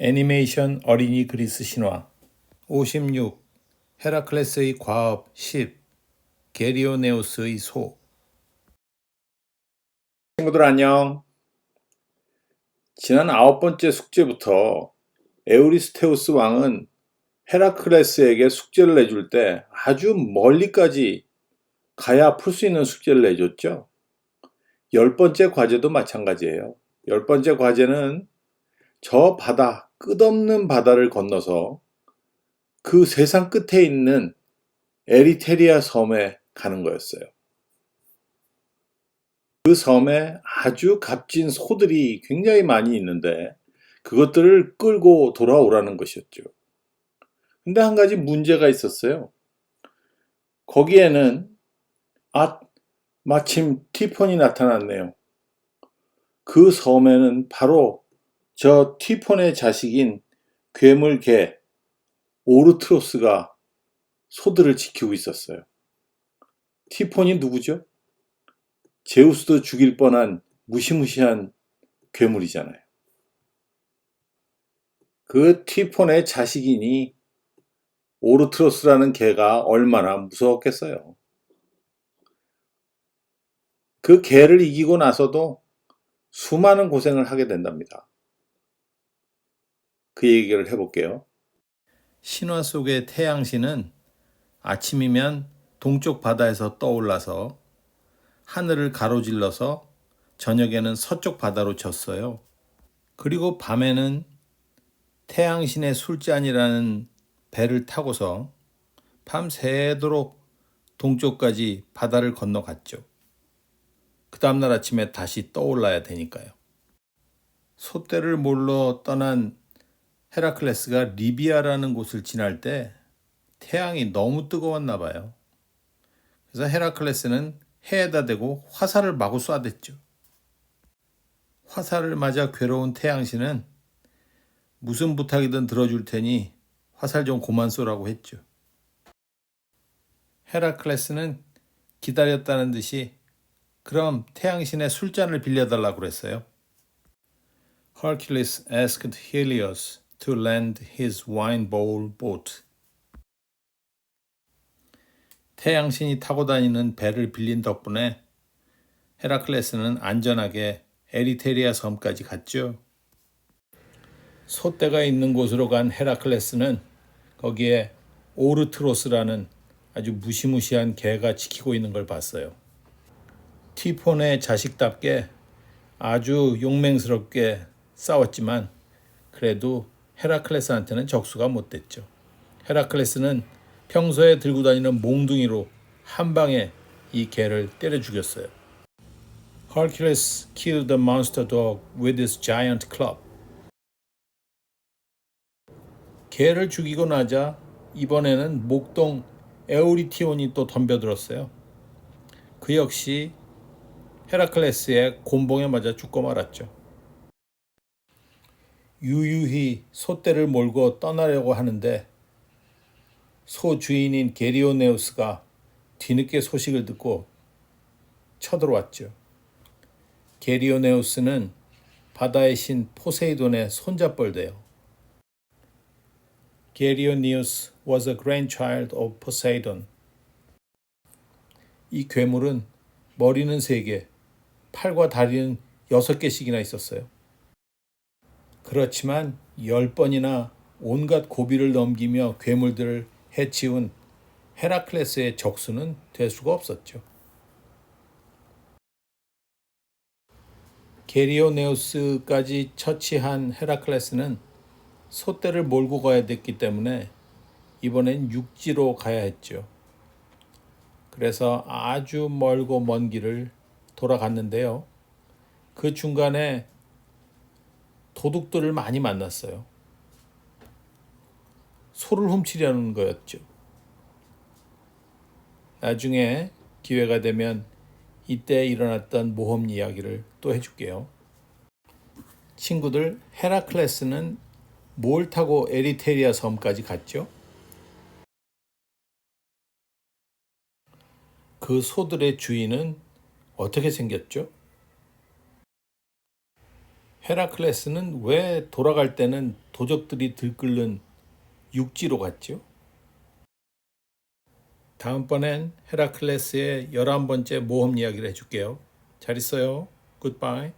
애니메이션 어린이 그리스 신화. 56 헤라클레스의 과업. 10 게리오네우스의 소. 친구들 안녕. 지난 아홉 번째 숙제부터 에우리스테우스 왕은 헤라클레스에게 숙제를 내줄 때 아주 멀리까지 가야 풀 수 있는 숙제를 내줬죠. 열 번째 과제도 마찬가지예요. 열 번째 과제는 저 바다, 끝없는 바다를 건너서 그 세상 끝에 있는 에리테리아 섬에 가는 거였어요. 그 섬에 아주 값진 소들이 굉장히 많이 있는데 그것들을 끌고 돌아오라는 것이었죠. 근데 한 가지 문제가 있었어요. 거기에는 아, 마침 티폰이 나타났네요. 그 섬에는 바로 저 티폰의 자식인 괴물개 오르트로스가 소들을 지키고 있었어요. 티폰이 누구죠? 제우스도 죽일 뻔한 무시무시한 괴물이잖아요. 그 티폰의 자식이니 오르트로스라는 개가 얼마나 무서웠겠어요. 그 개를 이기고 나서도 수많은 고생을 하게 된답니다. 그 얘기를 해볼게요. 신화 속의 태양신은 아침이면 동쪽 바다에서 떠올라서 하늘을 가로질러서 저녁에는 서쪽 바다로 졌어요. 그리고 밤에는 태양신의 술잔이라는 배를 타고서 밤새도록 동쪽까지 바다를 건너갔죠. 그 다음날 아침에 다시 떠올라야 되니까요. 소떼를 몰러 떠난 헤라클레스가 리비아라는 곳을 지날 때 태양이 너무 뜨거웠나 봐요. 그래서 헤라클레스는 해에다 대고 화살을 마구 쏴댔죠. 화살을 맞아 괴로운 태양신은 무슨 부탁이든 들어줄 테니 화살 좀 고만 쏘라고 했죠. 헤라클레스는 기다렸다는 듯이 그럼 태양신의 술잔을 빌려달라고 그랬어요. Hercules asked Helios to lend his wine bowl boat. 태양신이 타고 다니는 배를 빌린 덕분에 헤라클레스는 안전하게 에리테리아 섬까지 갔죠. 소떼가 있는 곳으로 간 헤라클레스는 거기에 오르트로스라는 아주 무시무시한 개가 지키고 있는 걸 봤어요. 티폰의 자식답게 아주 용맹스럽게 싸웠지만 그래도 헤라클레스한테는 적수가 못 됐죠. 헤라클레스는 평소에 들고 다니는 몽둥이로 한 방에 이 개를 때려 죽였어요. Hercules killed the monster dog with his giant club. 개를 죽이고 나자 이번에는 목동 에오리티온이 또 덤벼들었어요. 그 역시 헤라클레스의 곤봉에 맞아 죽고 말았죠. 유유히 소떼를 몰고 떠나려고 하는데 소 주인인 게리오네우스가 뒤늦게 소식을 듣고 쳐들어왔죠. 게리오네우스는 바다의 신 포세이돈의 손잡벌대요. 게리오니우스 was a grandchild of Poseidon. 이 괴물은 머리는 세 개, 팔과 다리는 여섯 개씩이나 있었어요. 그렇지만 열 번이나 온갖 고비를 넘기며 괴물들을 해치운 헤라클레스의 적수는 될 수가 없었죠. 게리오네우스까지 처치한 헤라클레스는 소떼를 몰고 가야 됐기 때문에 이번엔 육지로 가야 했죠. 그래서 아주 멀고 먼 길을 돌아갔는데요. 그 중간에 도둑들을 많이 만났어요. 소를 훔치려는 거였죠. 나중에 기회가 되면 이때 일어났던 모험 이야기를 또 해줄게요. 친구들, 헤라클레스는 뭘 타고 에리테리아 섬까지 갔죠? 그 소들의 주인은 어떻게 생겼죠? 헤라클레스는 왜 돌아갈 때는 도적들이 들끓는 육지로 갔죠? 다음번엔 헤라클레스의 11번째 모험 이야기를 해줄게요. 잘 있어요. 굿바이.